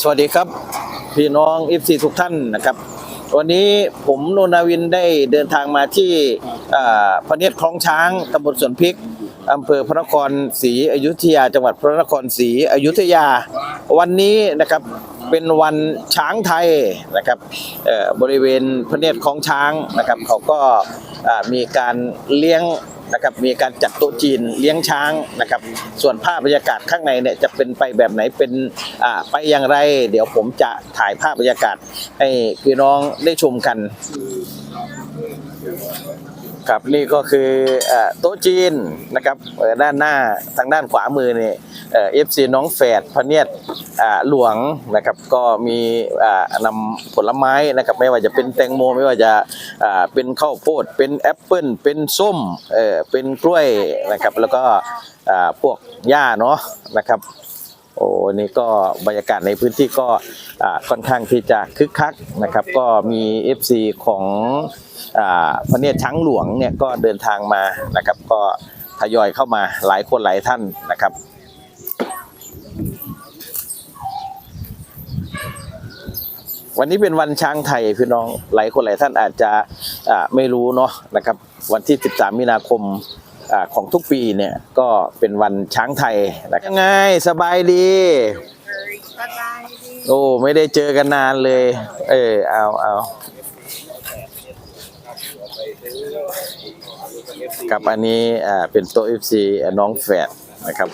สวัสดีครับ พี่น้องอิฟซีทุกท่านนะครับ วันนี้ผมโนนาวินได้เดินทางมาที่พระเนียดคลองช้างตำบลสวนพริกอำเภอพระนครศรีอยุธยา จังหวัดพระนครศรีอยุธยา วันนี้นะครับเป็นวันช้างไทยนะครับบริเวณพระเนียดคลองช้างนะครับ เขาก็มีการเลี้ยง นะครับมีการจัดโต๊ะจีนเลี้ยงช้างนะครับ ส่วนภาพบรรยากาศข้างในเนี่ยจะเป็นไปแบบไหนเป็นไปอย่างไร เดี๋ยวผมจะถ่ายภาพบรรยากาศให้พี่น้องได้ชมกัน ครับนี่ก็คือโต๊ะจีนนะครับด้านหน้าทางด้านขวามือเนี่ยเอฟซีน้องแฝดพเนียดหลวงนะครับก็มีอ่านำผลไม้นะครับไม่ว่าจะเป็นแตงโมไม่ว่าจะเป็นข้าวโพดเป็นแอปเปิลเป็นส้มเออเป็นกล้วยนะครับแล้วก็พวกหญ้าเนาะนะครับ โอ้นี่ก็บรรยากาศในพื้นที่ก็ค่อนข้างที่จะคึกคักนะครับ ก็มี FC ของอพระเนียรช้างหลวงเนี่ยก็เดินทางมานะครับ ก็ทยอยเข้ามาหลายคนหลายท่านนะครับวันนี้เป็นวันช้างไทยพี่น้องหลายคนหลายท่านอาจจะไม่รู้เนาะนะครับ วันที่ 13 มีนาคม อาของทุกปีเนี่ยก็เป็นวันช้างไทยนะครับยังไงสบายดีสบายดีโอ้ไม่ได้เจอกันนานเลย เออเอาเอากับอันนี้อ่าเป็นโต๊ะ FC น้องแฝดนะครับ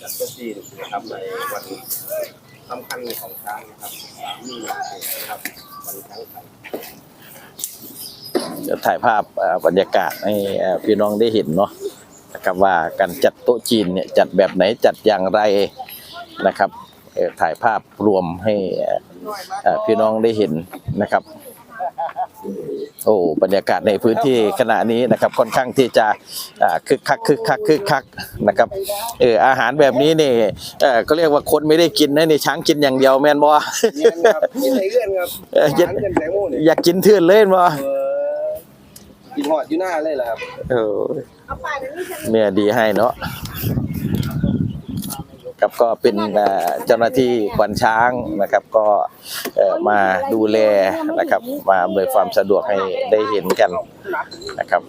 จัดโต๊ะจีนนะครับในวัน สำคัญของช้างนะครับสามมีนาคมนะครับวันช้างไทยจะถ่ายภาพบรรยากาศให้พี่น้องได้เห็นเนาะนะครับว่าการจัดโต๊ะจีนเนี่ยจัดแบบไหนจัดอย่างไรนะครับถ่ายภาพรวมให้พี่น้องได้เห็นนะครับ โอ้บรรยากาศในพื้นที่ขณะนี้นะครับค่อนข้างที่จะอ่าคึกคักคึกคักคึกคักนะครับเอออาหารแบบนี้นี่เออก็เรียกว่าคนไม่ได้กินนะนี่ช้างกินอย่างเดียวแม่นบ่เนี่ยครับกินไหนเลื่อนครับเออเย็นร้านเงินแตงโมเนี่ยอยากกินเทื่อนเลยแม่นบ่เออกินหอดอยู่หน้าเลยเหรอครับเออเอาไปแล้วนี่ฉันเมียดีให้เนาะ ครับก็เป็นเจ้าหน้าที่ขวัญช้างนะครับก็มาดูแลนะครับ มาอำนวยความสะดวกให้ได้เห็นกันนะครับ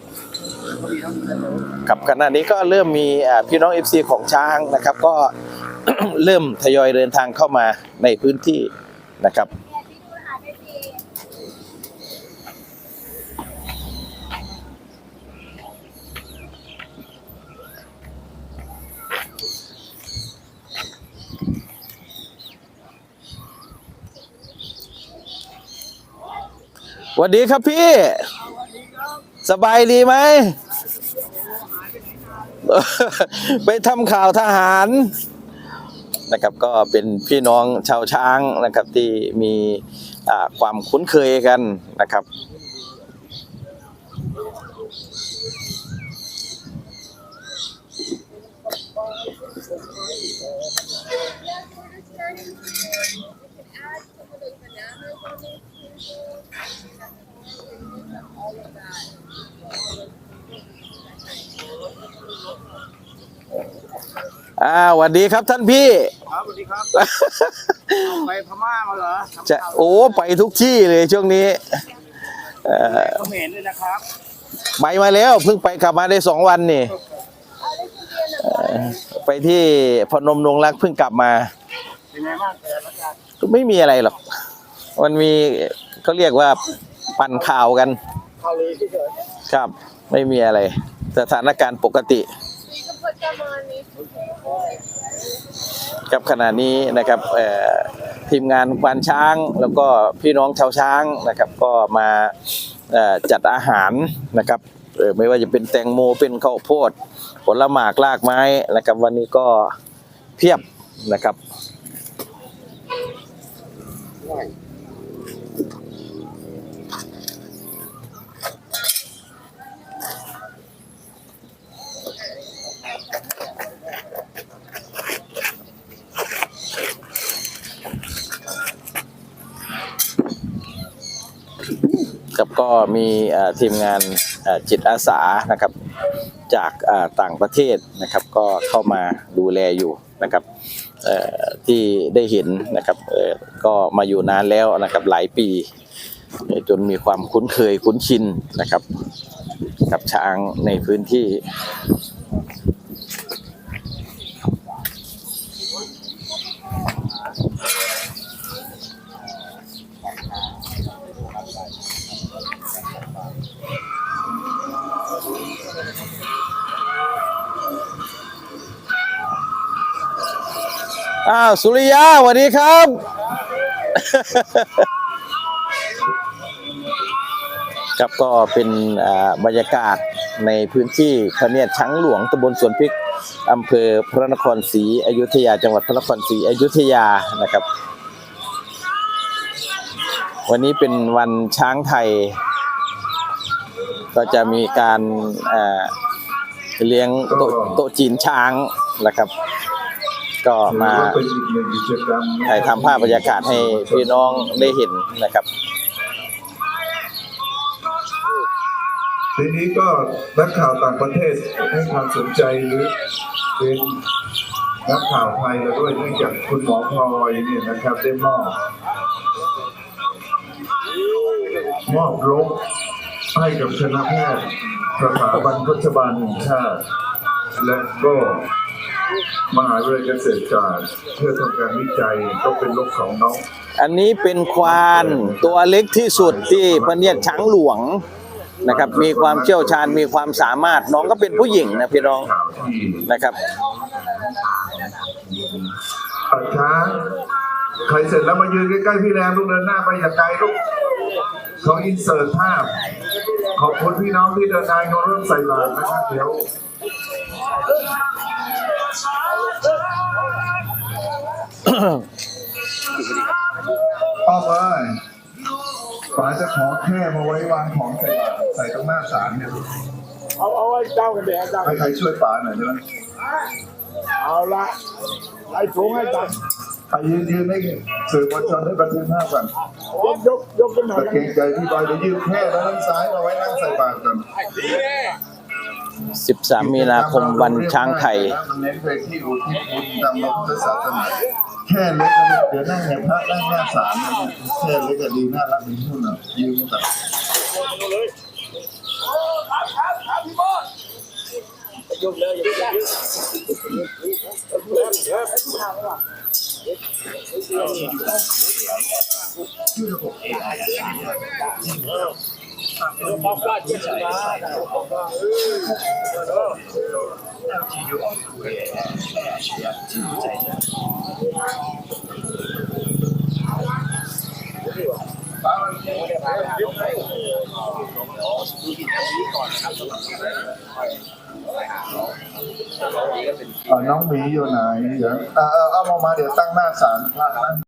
กับขณะนี้ก็เริ่มมีพี่น้อง FC ของช้างนะครับ ก็เริ่มทยอยเดินทางเข้ามาในพื้นที่นะครับ สวัสดีครับพี่ สบายดีไหม ไปทำข่าวทหารนะครับก็เป็นพี่น้องชาวช้างนะครับที่มีความคุ้นเคยกันนะครับ อ่าสวัสดีครับท่านพี่ ครับสวัสดีครับไปพม่ามาเหรอจะโอ้ไปทุกที่เลยช่วงนี้เอ่อเขมรด้วยนะครับไปมาแล้วเพิ่งไปกลับมาได้สองวันนี่เอ่อไปที่พนมนงรักเพิ่งกลับมาเป็นไงบ้างแต่ละการ ก็ไม่มีอะไรหรอก มันมีเขาเรียกว่าปั่นข่าวกันข้าเลยเฉยครับ ไม่มีอะไร สถานการณ์ปกติ กับขณะนี้นะครับทีมงานควานช้างแล้วก็พี่น้องชาวช้างนะครับ ก็มาจัดอาหารนะครับไม่ว่าจะเป็นแตงโมเป็นข้าวโพด ผลหมากลากไม้นะครับ วันนี้ก็เพียบนะครับ ครับก็มีทีมงานจิตอาสานะครับ จากต่างประเทศนะครับ ก็เข้ามาดูแลอยู่นะครับที่ได้เห็นนะครับก็มาอยู่นานแล้วนะครับหลายปี จนมีความคุ้นเคยคุ้นชินนะครับ กับช้างในพื้นที่าวสุริยาสวัสดีครับ ครับก็เป็นบรรยากาศในพื้นที่พระเนียดช้างหลวงตำบลสวนพริกอำเภอพระนครศรีอยุธยา จังหวัดพระนครศรีอยุธยานะครับ วันนี้เป็นวันช้างไทย ก็จะมีการเลี้ยงโตโต๊ะจีนช้างนะครับ ก็มาถ่ายทำภาพบรรยากาศให้พี่น้องได้เห็นนะครับทีนี้ก็นักข่าวต่างประเทศให้ความสนใจหรือเป็นนักข่าวไทยเราด้วยเนื่องจากคุณหมอพลอยเนี่ยนะครับได้มอบมอบรบให้กับคณะแพทย์สถาบันโฆษบาลแห่งชาติ และก็ มหาวิทยาลัยเกษตรศาสตร์เพื่อทำการวิจัยก็เป็นรกของน้องอันนี้เป็นควานตัวเล็กที่สุดที่พระเนียดช้างหลวงนะครับ มีความเชี่ยวชาญมีความสามารถน้องก็เป็นผู้หญิงนะพี่น้องข่าวที่นะครับปัดช้างใครเสร็จแล้วมายืนใกล้ๆพี่แรมลูกเดินหน้าไปอย่าไกลลูกเขาอินเสิร์ตภาพ ขอบคุณพี่น้องที่เดินทางมาร่วมใส่บาตรนะครับเดี๋ยว เอาไปป๋าจะขอแค่มาไว้วางของใส่บาตรใส่ตรงหน้าศาลเนี่ยเอาเอาไว้เจ้ากันเดี๋ยวเจ้าให้ใครช่วยป๋าหน่อยใช่ไหมเอาละไอ้ถุงให้จับใครยืนยืนให้สื่อมวลชนได้บันทึกภาพก่อนยกยกยกขึ้นหน่อยตะเกรงใจพี่บอยจะยืนแค่แล้วด้านซ้ายเอาไว้นั่งใส่บาตรก่อน13 มีนาคมวันช้างไทย มันเน้นไปที่อุทิศบุญตามพระพุทธศาสนาแค่เล็กนะเดี๋ยวนั่งในพระนั่งหน้าศาลนะแค่เล็กก็ดีน่ารักดีทุกน่ะยืมกันเออ น้องหมีอยู่ไหน เดี๋ยวเออเออเอามามาเดี๋ยวตั้งหน้าศาลพระนั่ง